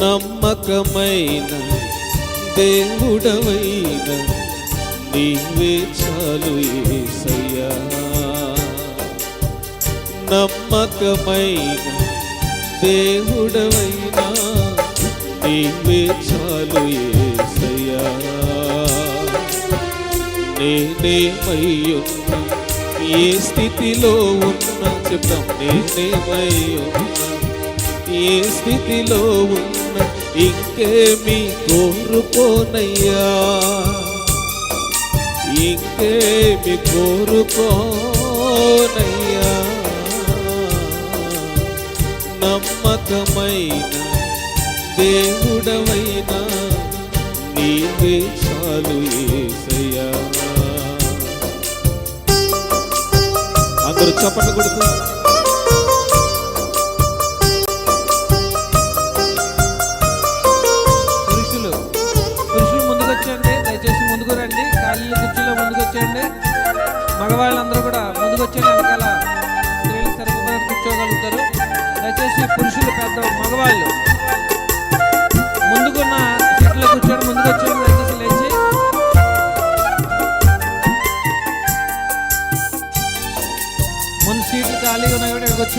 నమ్మకమైన దేవుడవైన నీవే చాలు ఏసయ్యా. నమ్మకమైన దేవుడవైనా నీవే చాలు ఏసయ్యా. నేనేమయ్యున్నా ఏ స్థితిలో ఉన్నా చెప్తాం నేనేమయ్యున్నా. ఏ స్థితిలో ఉన్న ఇంకేమి కోరుకోనయ్యా. ఇంకేమి కోరుకోనయ్యా. నమ్మకమైన దేవుడవైనా నీవే చాలు ఏసయ్యా. అందరూ చప్పట్లు కొడుతున్నారు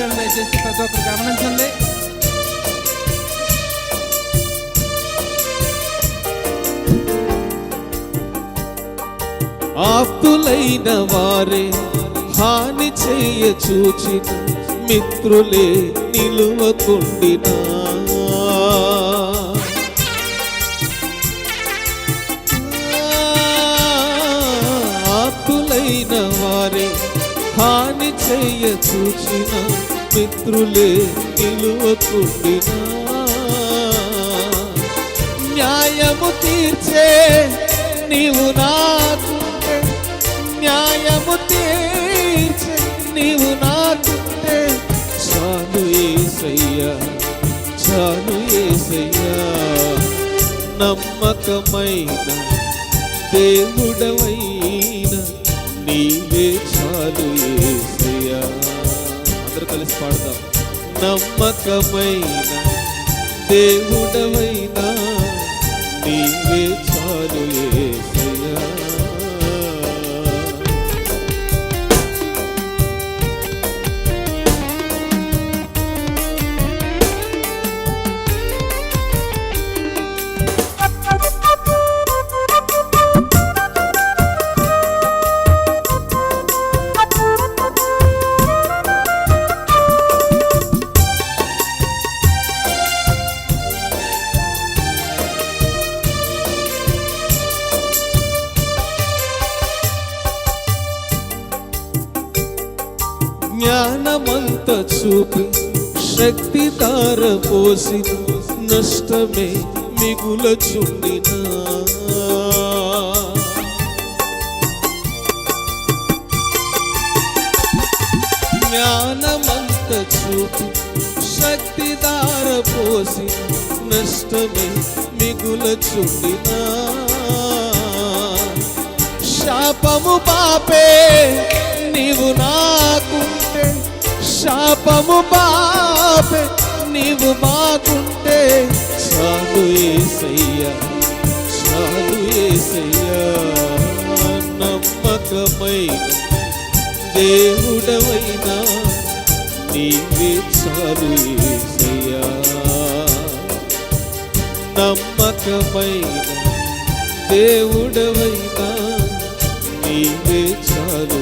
ఉన్నాయి దయచేసి ప్రతి ఒక్కరు గమనించండి. ఆప్తులైన వారే హాని చేయ చూచిన మిత్రులే నిలువకుండినా చెయ్య చేయ చూచిన మిత్రులే నిలువకుండినా. న్యాయము తీర్చే నీవు నాకుంటే న్యాయము తీర్చే నీవు నాకుంటే చాలు ఏసయ్యా చాలు ఏసయ్యా. నమ్మకమైన దేవుడవైన నీవే చాలు ఏ కలిసి పాడదాం. నమ్మకమైన దేవుడవైనా జ్ఞానమంత చూపి శక్తి తార పోసి నష్టమే మిగుల చుండినా జ్ఞానమంత చూపి శక్తి తార పోసి నష్టమే మిగుల చుండినా శాపము పాపే నీవు నాకుంటే శాపము పాపే. నీవు మాకుంటే చాలు ఏసయ్యా చాలు ఏసయ్యా. నమ్మకమైన దేవుడవైనా నీవే చాలు ఏసయ్యా. నమ్మకమైన దేవుడవైనా నీవే చాలు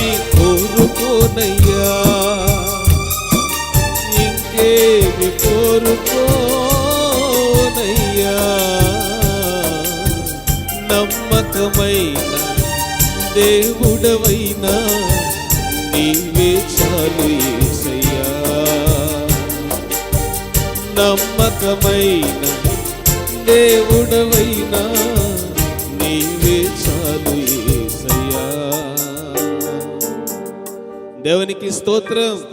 దేవుడవైనా నీవే చాలు ఏసయ్యా. నమ్మకమైన దేవుడవైనా నీవే చాలు ఏసయ్యా. దేవునికి స్తోత్రం.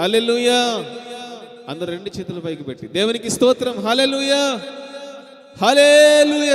హలెలుయా అందరు రెండు చేతుల పైకి పెట్టి. దేవునికి స్తోత్రం. Hallelujah hallelujah.